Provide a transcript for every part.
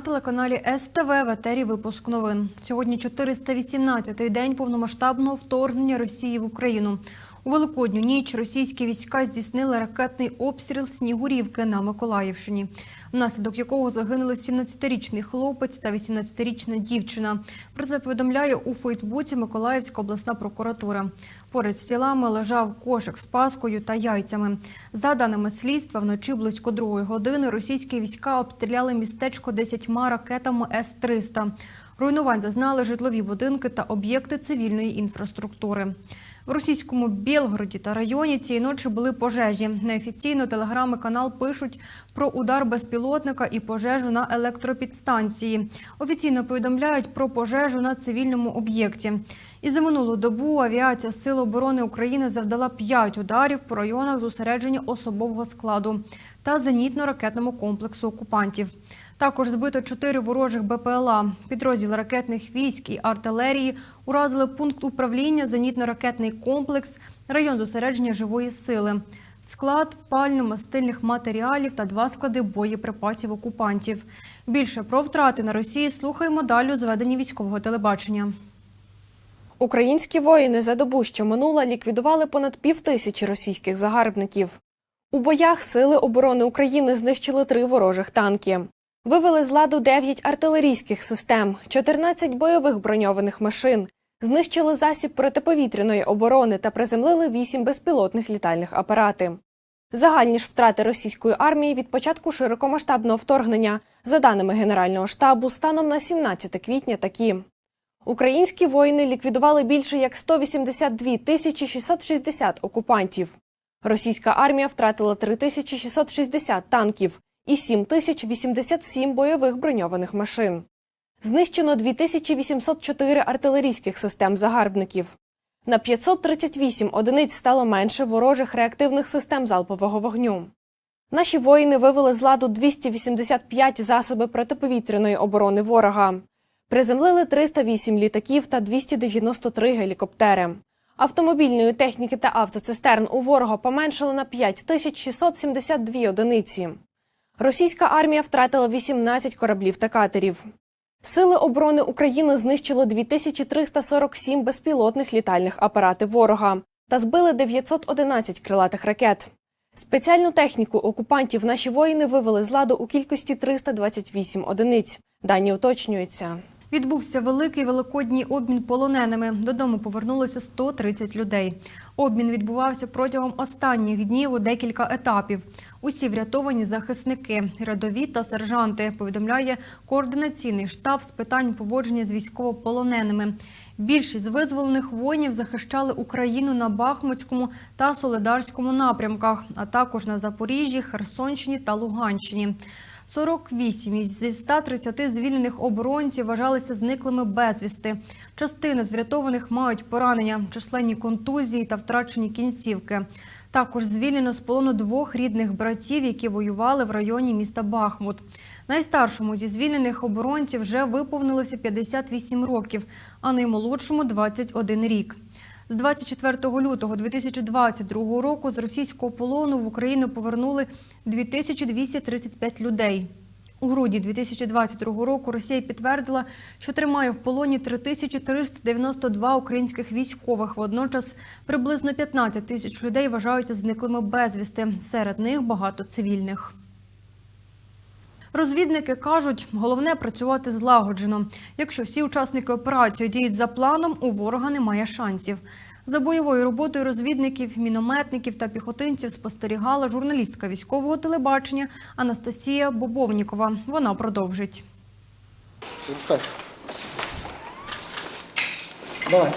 Телеканалі СТВ в етері випуск новин. Сьогодні 418-й день повномасштабного вторгнення Росії в Україну. У Великодню ніч російські війська здійснили ракетний обстріл Снігурівки на Миколаївщині, внаслідок якого загинули 17-річний хлопець та 18-річна дівчина. Про це повідомляє у Фейсбуці Миколаївська обласна прокуратура. Поряд з тілами лежав кошик з паскою та яйцями. За даними слідства, вночі близько другої години російські війська обстріляли містечко 10 ракетами С-300. Руйнувань зазнали житлові будинки та об'єкти цивільної інфраструктури. В російському Білгороді та районі цієї ночі були пожежі. Неофіційно телеграми канал пишуть про удар безпілотника і пожежу на електропідстанції. Офіційно повідомляють про пожежу на цивільному об'єкті. І за минулу добу авіація Сил оборони України завдала 5 ударів по районах зосередження особового складу та зенітно-ракетному комплексу окупантів. Також збито чотири ворожих БПЛА. Підрозділ ракетних військ і артилерії уразили пункт управління, зенітно-ракетний комплекс, район зосередження живої сили, склад пально-мастильних матеріалів та два склади боєприпасів окупантів. Більше про втрати на Росії слухаємо далі у зведенні військового телебачення. Українські воїни за добу, що минула, ліквідували понад півтисячі російських загарбників. У боях Сили оборони України знищили три ворожих танки. Вивели з ладу 9 артилерійських систем, 14 бойових броньованих машин, знищили засіб протиповітряної оборони та приземлили 8 безпілотних літальних апарати. Загальні ж втрати російської армії від початку широкомасштабного вторгнення, за даними Генерального штабу, станом на 17 квітня такі. Українські воїни ліквідували більше як 182 тисячі 660 окупантів. Російська армія втратила 3660 танків і 7087 бойових броньованих машин. Знищено 2804 артилерійських систем загарбників. На 538 одиниць стало менше ворожих реактивних систем залпового вогню. Наші воїни вивели з ладу 285 засоби протиповітряної оборони ворога. Приземлили 308 літаків та 293 гелікоптери. Автомобільної техніки та автоцистерн у ворога поменшало на 5672 одиниці. Російська армія втратила 18 кораблів та катерів. Сили оборони України знищили 2347 безпілотних літальних апаратів ворога та збили 911 крилатих ракет. Спеціальну техніку окупантів наші воїни вивели з ладу у кількості 328 одиниць. Дані уточнюються. Відбувся великий великодній обмін полоненими. Додому повернулося 130 людей. Обмін відбувався протягом останніх днів у декілька етапів. Усі врятовані захисники, рядові та сержанти. Повідомляє координаційний штаб з питань поводження з військовополоненими. Більшість визволених воїнів захищали Україну на Бахмутському та Солидарському напрямках, а також на Запоріжжі, Херсонщині та Луганщині. 48 із 130 звільнених оборонців вважалися зниклими безвісти. Частина з врятованих мають поранення, численні контузії та втрачені кінцівки. Також звільнено з полону двох рідних братів, які воювали в районі міста Бахмут. Найстаршому зі звільнених оборонців вже виповнилося 58 років, а наймолодшому 21 рік. З 24 лютого 2022 року з російського полону в Україну повернули 2235 людей. У грудні 2022 року Росія підтвердила, що тримає в полоні 3392 українських військових. Водночас приблизно 15 тисяч людей вважаються зниклими безвісти. Серед них багато цивільних. Розвідники кажуть, головне працювати злагоджено. Якщо всі учасники операції діють за планом, у ворога немає шансів. За бойовою роботою розвідників, мінометників та піхотинців спостерігала журналістка військового телебачення Анастасія Бобовнікова. Вона продовжить. Давай.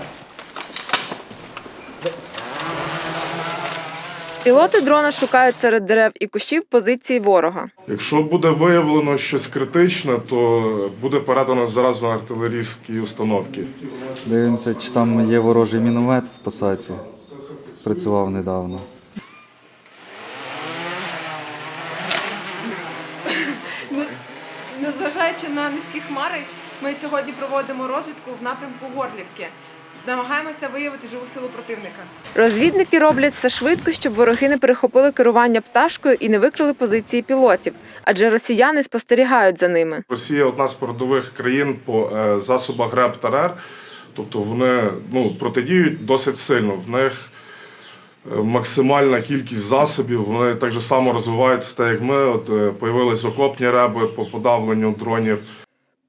Пілоти дрона шукають серед дерев і кущів позиції ворога. Якщо буде виявлено щось критичне, то буде передано зразу на артилерійські установки. Дивимося, чи там є ворожий міномет в посадці. Працював недавно. Незважаючи на низькі хмари, ми сьогодні проводимо розвідку в напрямку Горлівки. Намагаємося виявити живу силу противника. Розвідники роблять все швидко, щоб вороги не перехопили керування пташкою і не викрили позиції пілотів, адже росіяни спостерігають за ними. Росія одна з передових країн по е, засобах РЕП та РЕР, тобто вони ну, протидіють досить сильно. В них е, максимальна кількість засобів, вони так же само розвиваються, так як ми. От е, появились окопні реби по подавленню дронів.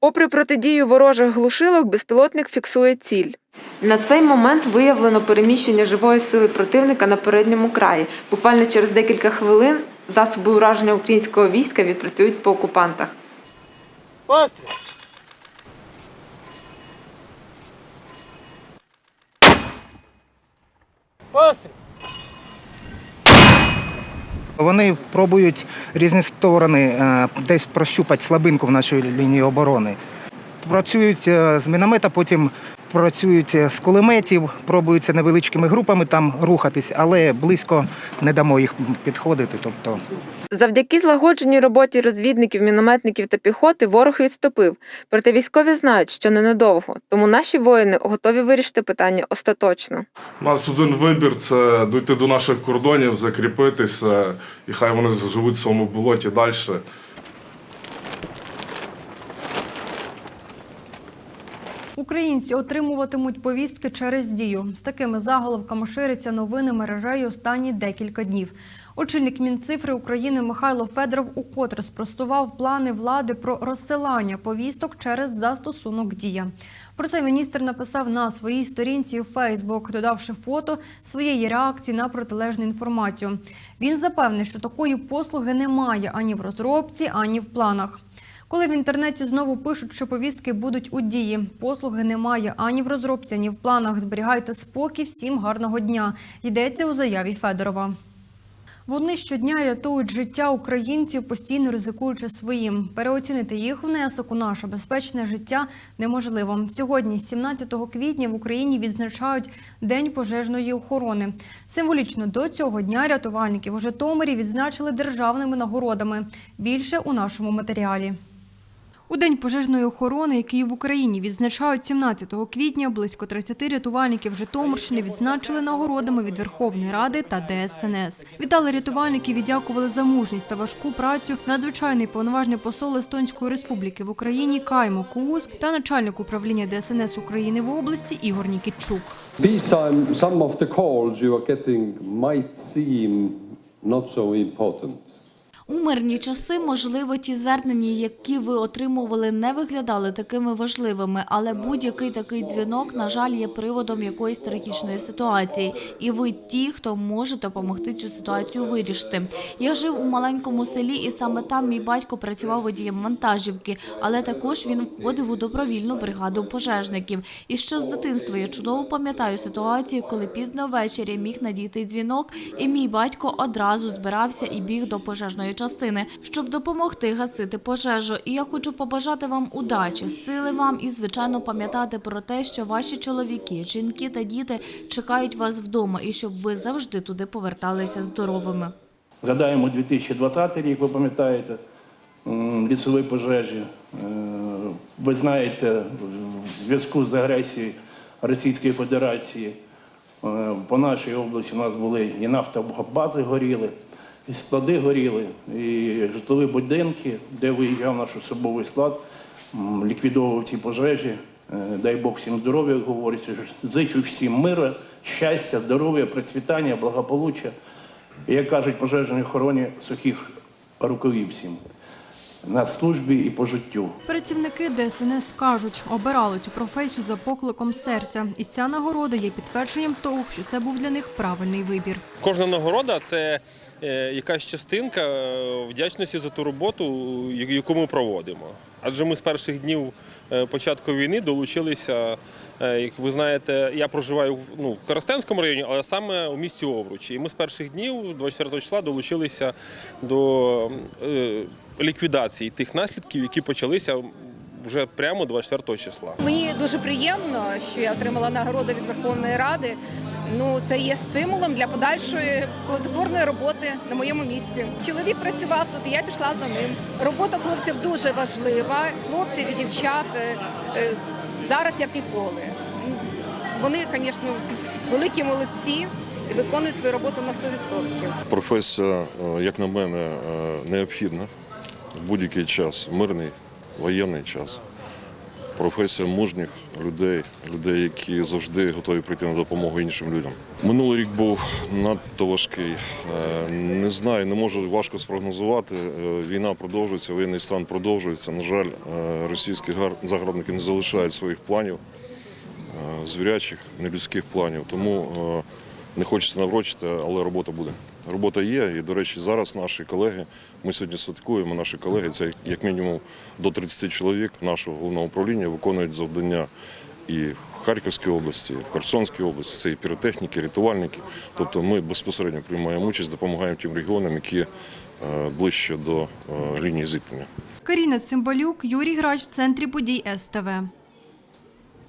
Попри протидію ворожих глушилок, безпілотник фіксує ціль. На цей момент виявлено переміщення живої сили противника на передньому краї. Буквально через декілька хвилин засоби ураження українського війська відпрацюють по окупантах. Постріл! Постріл! Вони пробують різні сторони е, десь прощупати слабинку в нашій лінії оборони. Працюють е, з міномета, потім працюють з кулеметів, пробуються невеличкими групами там рухатись, але близько не дамо їх підходити. Тобто Завдяки злагодженій роботі розвідників, мінометників та піхоти ворог відступив. Проте військові знають, що ненадовго, тому наші воїни готові вирішити питання остаточно. У нас один вибір це дійти до наших кордонів, закріпитися, і хай вони живуть в своєму болоті далі. Українці отримуватимуть повістки через дію. З такими заголовками ширяться новини мережею останні декілька днів. Очільник Мінцифри України Михайло Федоров укотре спростував плани влади про розсилання повісток через застосунок Дія. Про це міністр написав на своїй сторінці у Фейсбук, додавши фото своєї реакції на протилежну інформацію. Він запевнив, що такої послуги немає ані в розробці, ані в планах. Коли в інтернеті знову пишуть, що повістки будуть у дії, послуги немає ані в розробці, ані в планах. Зберігайте спокій, всім гарного дня. Йдеться у заяві Федорова. Вони щодня рятують життя українців, постійно ризикуючи своїм. Переоцінити їх внесок у наше безпечне життя неможливо. Сьогодні, 17 квітня, в Україні відзначають День пожежної охорони. Символічно до цього дня рятувальників у Житомирі відзначили державними нагородами. Більше у нашому матеріалі. У День пожежної охорони, який в Україні відзначають 17 квітня, близько 30 рятувальників Житомирщини відзначили нагородами від Верховної Ради та ДСНС. Вітали рятувальників і за мужність та важку працю надзвичайний повноважний посол Естонської республіки в Україні Каймо Куус та начальник управління ДСНС України в області Ігор Нікітчук. This time, some of the calls you. У мирні часи, можливо, ті звернення, які ви отримували, не виглядали такими важливими, але будь-який такий дзвінок, на жаль, є приводом якоїсь трагічної ситуації, і ви ті, хто може допомогти цю ситуацію вирішити. Я жив у маленькому селі, і саме там мій батько працював водієм вантажівки, але також він входив у добровільну бригаду пожежників. І ще з дитинства я чудово пам'ятаю ситуацію, коли пізно ввечері міг надійти дзвінок, і мій батько одразу збирався і біг до пожежної частини, щоб допомогти гасити пожежу. І я хочу побажати вам удачі, сили вам і, звичайно, пам'ятати про те, що ваші чоловіки, жінки та діти чекають вас вдома, і щоб ви завжди туди поверталися здоровими. Згадаємо 2020 рік, ви пам'ятаєте, лісові пожежі. Е, Ви знаєте, в зв'язку з агресією Російської Федерації е, по нашій області у нас були і нафтобази горіли, і склади горіли, і житлові будинки, де виїжджав наш особовий склад, ліквідовував ці пожежі. Е, Дай Бог всім здоров'я, говориться. Зичу всім мира, щастя, здоров'я, процвітання, благополуччя. І, як кажуть пожежні охороні, сухих рукавів всім на службі і по життю. Працівники ДСНС кажуть, обирали цю професію за покликом серця, і ця нагорода є підтвердженням того, що це був для них правильний вибір. Кожна нагорода це е, якась частинка е, вдячності за ту роботу, яку ми проводимо. Адже ми з перших днів е, початку війни долучилися. е, Як ви знаєте, я проживаю ну, в Коростенському районі, але саме у місті Овручі. І ми з перших днів, 24 числа, долучилися до е, ліквідації тих наслідків, які почалися вже прямо 24 числа. Мені дуже приємно, що я отримала нагороду від Верховної Ради. Ну, це є стимулом для подальшої плодотворної роботи на моєму місці. Чоловік працював тут, і я пішла за ним. Робота хлопців дуже важлива. Хлопців і дівчат е, е, зараз як ніколи. Вони, звісно, великі молодці і виконують свою роботу на 100%. Професія, е, як на мене, необхідна в будь-який час, мирний, воєнний час. Професія мужніх людей, людей, які завжди готові прийти на допомогу іншим людям. Минулий рік був надто важкий. Е, Не знаю, не можу важко спрогнозувати. Е, Війна продовжується, воєнний стан продовжується. На жаль, е, російські гар- загарбники не залишають своїх планів, звірячих, нелюдських планів. Тому не хочеться наврочити, але робота буде. Робота є, і, до речі, зараз наші колеги, ми сьогодні святкуємо, наші колеги, це як мінімум до 30 чоловік нашого головного управління виконують завдання і в Харківській області, і в Херсонській області, це і піротехніки, рятувальники. Тобто ми безпосередньо приймаємо участь, допомагаємо тим регіонам, які е, ближче до е, лінії зіткнення. Каріна Цимбалюк, Юрій Грач в центрі подій СТВ.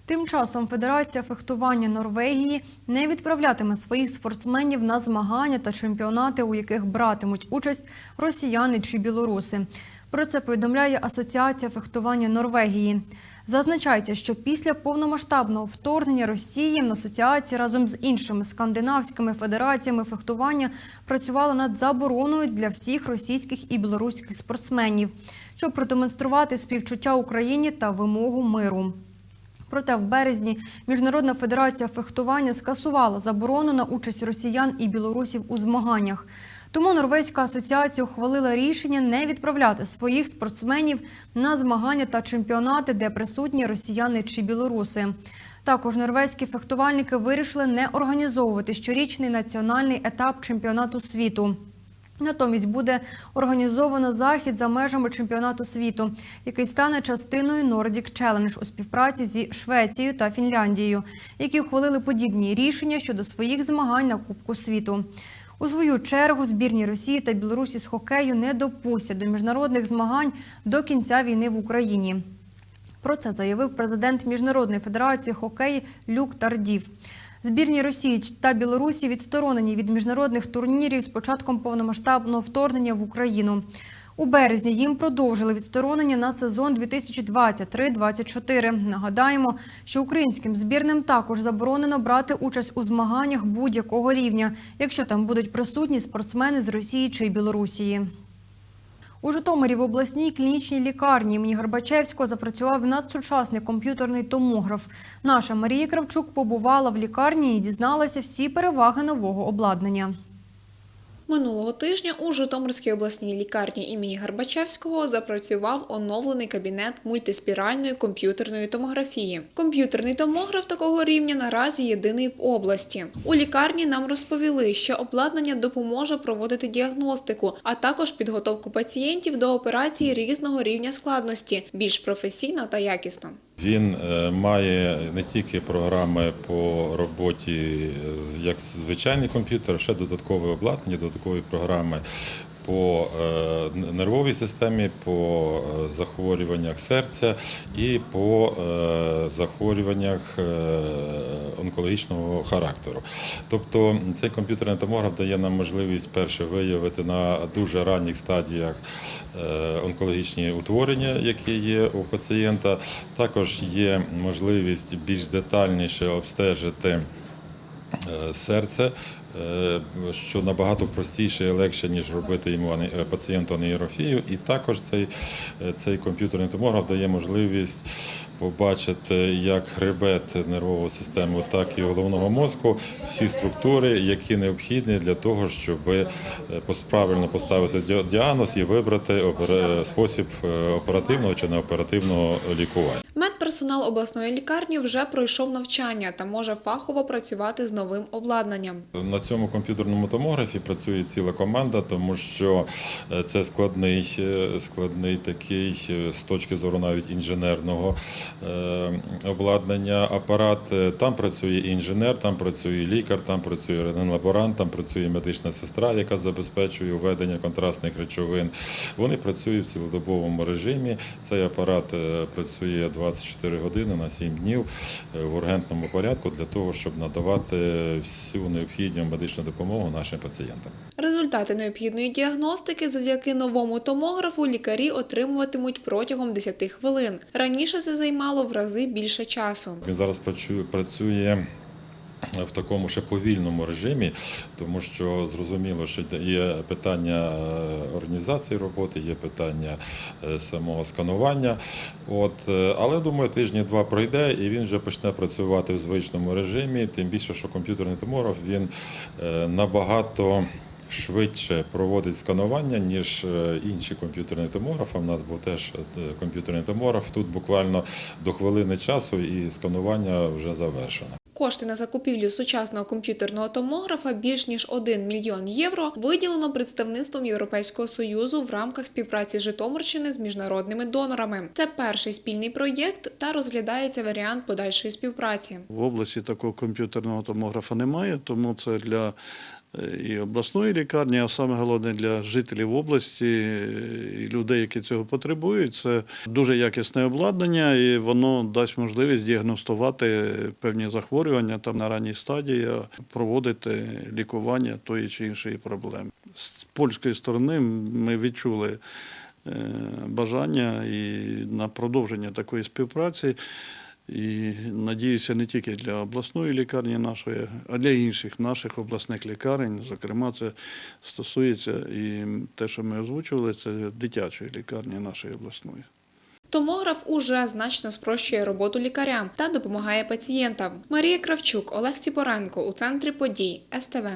Тим часом Федерація фехтування Норвегії не відправлятиме своїх спортсменів на змагання та чемпіонати, у яких братимуть участь росіяни чи білоруси. Про це повідомляє Асоціація фехтування Норвегії. Зазначається, що після повномасштабного вторгнення Росії в асоціації разом з іншими скандинавськими федераціями фехтування працювала над забороною для всіх російських і білоруських спортсменів, щоб продемонструвати співчуття Україні та вимогу миру. Проте в березні Міжнародна федерація фехтування скасувала заборону на участь росіян і білорусів у змаганнях. Тому Норвезька асоціація ухвалила рішення не відправляти своїх спортсменів на змагання та чемпіонати, де присутні росіяни чи білоруси. Також норвезькі фехтувальники вирішили не організовувати щорічний національний етап чемпіонату світу. Натомість буде організовано захід за межами чемпіонату світу, який стане частиною Nordic Challenge у співпраці зі Швецією та Фінляндією, які ухвалили подібні рішення щодо своїх змагань на Кубку світу. У свою чергу збірні Росії та Білорусі з хокею не допустять до міжнародних змагань до кінця війни в Україні. Про це заявив президент Міжнародної федерації хокею Люк Тардів. Збірні Росії та Білорусі відсторонені від міжнародних турнірів з початком повномасштабного вторгнення в Україну. У березні їм продовжили відсторонення на сезон 2023-2024. Нагадаємо, що українським збірним також заборонено брати участь у змаганнях будь-якого рівня, якщо там будуть присутні спортсмени з Росії чи Білорусії. У Житомирі в обласній клінічній лікарні імені Горбачевського запрацював надсучасний комп'ютерний томограф. Наша Марія Кравчук побувала в лікарні і дізналася всі переваги нового обладнання. Минулого тижня у Житомирській обласній лікарні імені Гарбачевського запрацював оновлений кабінет мультиспіральної комп'ютерної томографії. Комп'ютерний томограф такого рівня наразі єдиний в області. У лікарні нам розповіли, що обладнання допоможе проводити діагностику, а також підготовку пацієнтів до операції різного рівня складності, більш професійно та якісно. Він е, має не тільки програми по роботі е, як звичайний комп'ютер, ще додаткове обладнання, додаткові програми по е, нервовій системі, по захворюваннях серця і по захворюваннях онкологічного характеру. Тобто цей комп'ютерний томограф дає нам можливість перше виявити на дуже ранніх стадіях е, онкологічні утворення, які є у пацієнта. Також є можливість більш детальніше обстежити е, серце, е, що набагато простіше і легше, ніж робити йому пацієнту анеєрофію. І також цей, цей комп'ютерний томограф дає можливість побачити як хребет нервову системи, так і головного мозку, всі структури, які необхідні для того, щоб е, правильно поставити діа- діагноз і вибрати спосіб е, оперативного чи неоперативного лікування. Медперсонал обласної лікарні вже пройшов навчання та може фахово працювати з новим обладнанням. На цьому комп'ютерному томографі працює ціла команда, тому що е, це складний, е, складний такий е, з точки зору навіть інженерного обладнання апарат. Там працює інженер, там працює лікар, там працює рентген-лаборант, там працює медична сестра, яка забезпечує введення контрастних речовин. Вони працюють в цілодобовому режимі. Цей апарат працює 24 години на 7 днів е, в ургентному порядку для того, щоб надавати всю необхідну медичну допомогу нашим пацієнтам. Результати необхідної діагностики завдяки новому томографу лікарі отримуватимуть протягом 10 хвилин. Раніше це займало в рази більше часу. Він зараз працює в такому ще повільному режимі, тому що зрозуміло, що є питання е, організації роботи, є питання е, самого сканування. От, е, але думаю, тижні-два пройде і він вже почне працювати в звичному режимі. Тим більше, що комп'ютерний томограф він набагато. Швидше проводить сканування, ніж е, інші комп'ютерні томографи. У нас був теж е, комп'ютерний томограф. Тут буквально до хвилини часу і сканування вже завершено. Кошти на закупівлю сучасного комп'ютерного томографа більш ніж 1 мільйон євро виділено представництвом Європейського союзу в рамках співпраці Житомирщини з міжнародними донорами. Це перший спільний проєкт та розглядається варіант подальшої співпраці. В області такого комп'ютерного томографа немає, тому це для і обласної лікарні, а саме головне для жителів області е, і людей, які цього потребують. Це дуже якісне обладнання, і воно дасть можливість діагностувати певні захворювання там на ранній стадії, проводити лікування тої чи іншої проблеми. З польської сторони ми відчули е, бажання і на продовження такої співпраці. І надіюся, не тільки для обласної лікарні нашої, а для інших наших обласних лікарень. Зокрема, це стосується і те, що ми озвучували, це дитячої лікарні нашої обласної. Томограф уже значно спрощує роботу лікарям та допомагає пацієнтам. Марія Кравчук, Олег Ціпоренко у центрі подій СТВ.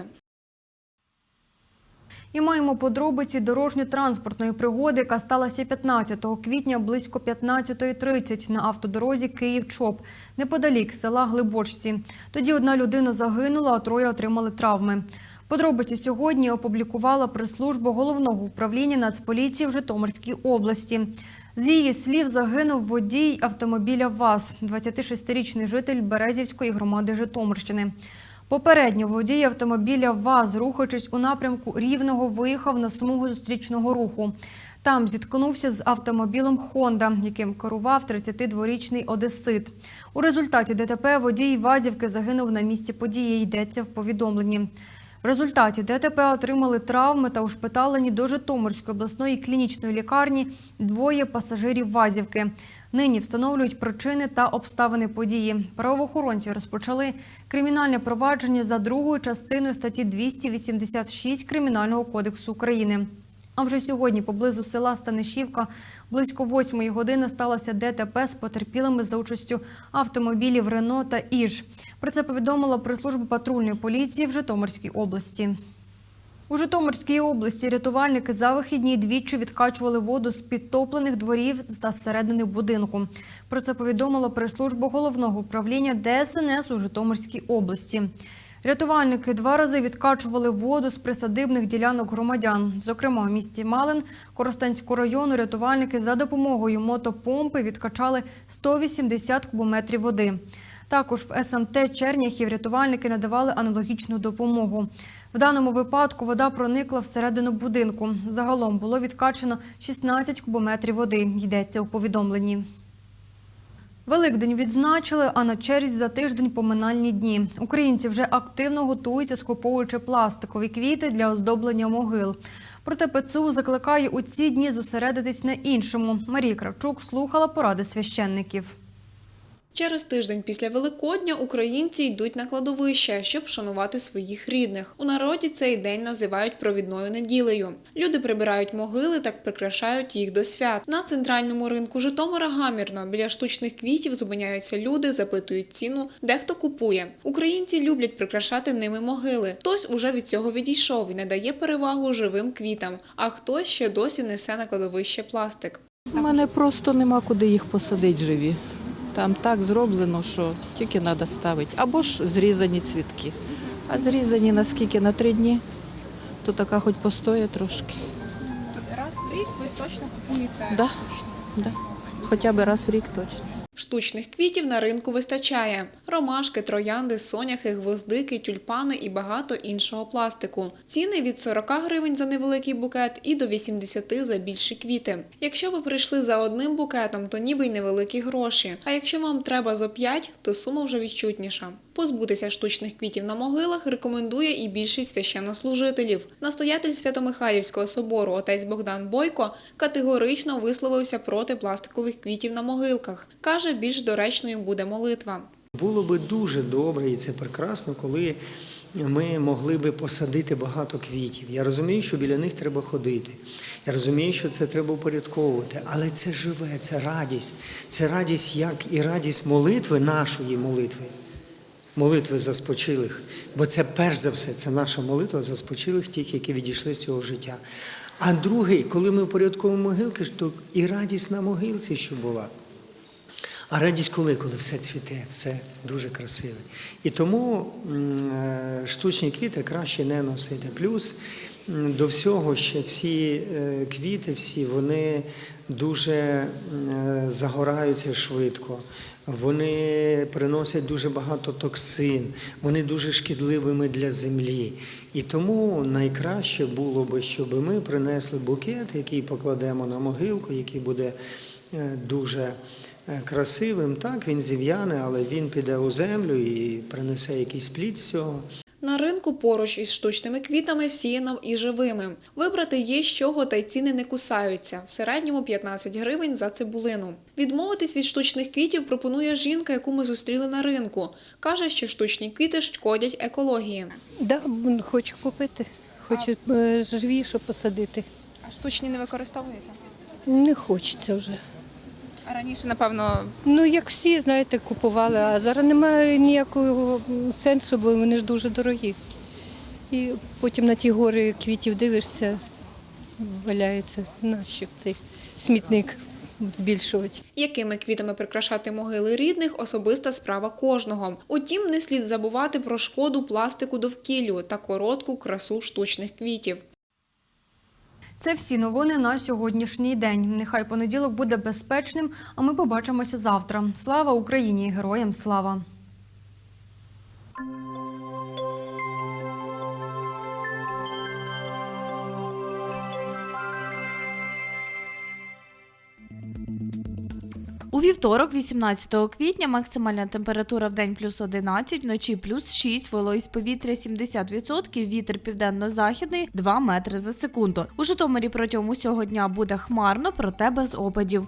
І маємо подробиці дорожньо-транспортної пригоди, яка сталася 15 квітня близько 15.30 на автодорозі Київ-Чоп, неподалік села Глибочці. Тоді одна людина загинула, а троє отримали травми. Подробиці сьогодні опублікувала прес-служба головного управління Нацполіції в Житомирській області. З її слів загинув водій автомобіля ВАЗ, 26-річний житель Березівської громади Житомирщини. Попередньо водій автомобіля ВАЗ, рухаючись у напрямку Рівного, виїхав на смугу зустрічного руху. Там зіткнувся з автомобілем «Хонда», яким керував 32-річний одесит. У результаті ДТП водій ВАЗівки загинув на місці події, йдеться в повідомленні. В результаті ДТП отримали травми та ушпиталені до Житомирської обласної клінічної лікарні двоє пасажирів Вазівки. Нині встановлюють причини та обставини події. Правоохоронці розпочали кримінальне провадження за другою частиною статті 286 Кримінального кодексу України. А вже сьогодні поблизу села Станишівка близько восьмої години сталося ДТП з потерпілими за участю автомобілів Рено та Іж. Про це повідомила прес-служба патрульної поліції в Житомирській області. У Житомирській області рятувальники за вихідні двічі відкачували воду з підтоплених дворів та зсередини будинку. Про це повідомила прес-служба головного управління ДСНС у Житомирській області. Рятувальники два рази відкачували воду з присадибних ділянок громадян. Зокрема, у місті Малин Коростенського району рятувальники за допомогою мотопомпи відкачали 180 кубометрів води. Також в СМТ Черняхів рятувальники надавали аналогічну допомогу. В даному випадку вода проникла всередину будинку. Загалом було відкачено 16 кубометрів води, йдеться у повідомленні. Великдень відзначили, а на черзі за тиждень поминальні дні. Українці вже активно готуються, скуповуючи пластикові квіти для оздоблення могил. Проте ПЦУ закликає у ці дні зосередитись на іншому. Марія Кравчук слухала поради священників. Через тиждень після Великодня українці йдуть на кладовище, щоб шанувати своїх рідних. У народі цей день називають провідною неділею. Люди прибирають могили та прикрашають їх до свят. На центральному ринку Житомира гамірно біля штучних квітів зупиняються люди, запитують ціну, дехто купує. Українці люблять прикрашати ними могили. Хтось уже від цього відійшов і не дає перевагу живим квітам, а хтось ще досі несе на кладовище пластик. У мене просто нема куди їх посадити живі. Там так зроблено, що тільки треба ставити. Або ж зрізані цвітки. А зрізані наскільки на три дні, то така хоч постоє трошки. Раз в рік ви точно купуєте Да, да. Хоча б раз в рік точно. Штучних квітів на ринку вистачає: ромашки, троянди, соняхи, гвоздики, тюльпани і багато іншого пластику. Ціни від 40 гривень за невеликий букет і до 80 за більші квіти. Якщо ви прийшли за одним букетом, то ніби й невеликі гроші. А якщо вам треба зо 5, то сума вже відчутніша. Позбутися штучних квітів на могилах рекомендує і більшість священнослужителів. Настоятель Свято-Михайлівського собору отець Богдан Бойко категорично висловився проти пластикових квітів на могилках. Каже, більш доречною буде молитва. Було би дуже добре, і це прекрасно, коли ми могли би посадити багато квітів. Я розумію, що біля них треба ходити. Я розумію, що це треба упорядковувати, але це живе, це радість. Це радість, як і радість молитви, нашої молитви. Молитви за спочилих. Бо це перш за все, це наша молитва за спочилих, тих, які відійшли з цього життя. А другий, коли ми упорядковуємо могилки, то і радість на могилці, що була. А радість коли? Коли все цвіте, все дуже красиве. І тому е, штучні квіти краще не носити. Плюс до всього ще ці е, квіти всі вони дуже е, загораються швидко. Вони приносять дуже багато токсин, вони дуже шкідливими для землі. І тому найкраще було би, щоб ми принесли букет, який покладемо на могилку, який буде дуже красивим. Так, він зів'яне, але він піде у землю і принесе якийсь плід з цього. На ринку поруч із штучними квітами всіяно і живими. Вибрати є з чого, та й ціни не кусаються. В середньому 15 гривень за цибулину. Відмовитись від штучних квітів пропонує жінка, яку ми зустріли на ринку. Каже, що штучні квіти шкодять екології. Да, хочу купити. Хочу е, живіше посадити. А штучні не використовуєте? Не хочеться вже. А раніше, напевно, Ну, як всі, знаєте, купували, а зараз немає ніякого сенсу, бо вони ж дуже дорогі. І потім на ті гори квітів дивишся, валяється нащо цей смітник збільшувати. якими квітами прикрашати могили рідних особиста справа кожного. Утім, не слід забувати про шкоду пластику довкіллю та коротку красу штучних квітів. Це всі новини на сьогоднішній день. Нехай понеділок буде безпечним, а ми побачимося завтра. Слава Україні! Героям слава! У вівторок, 18 квітня, максимальна температура в день плюс 11, вночі плюс 6, вологість повітря 70%, вітер південно-західний 2 метри за секунду. У Житомирі протягом усього дня буде хмарно, проте без опадів.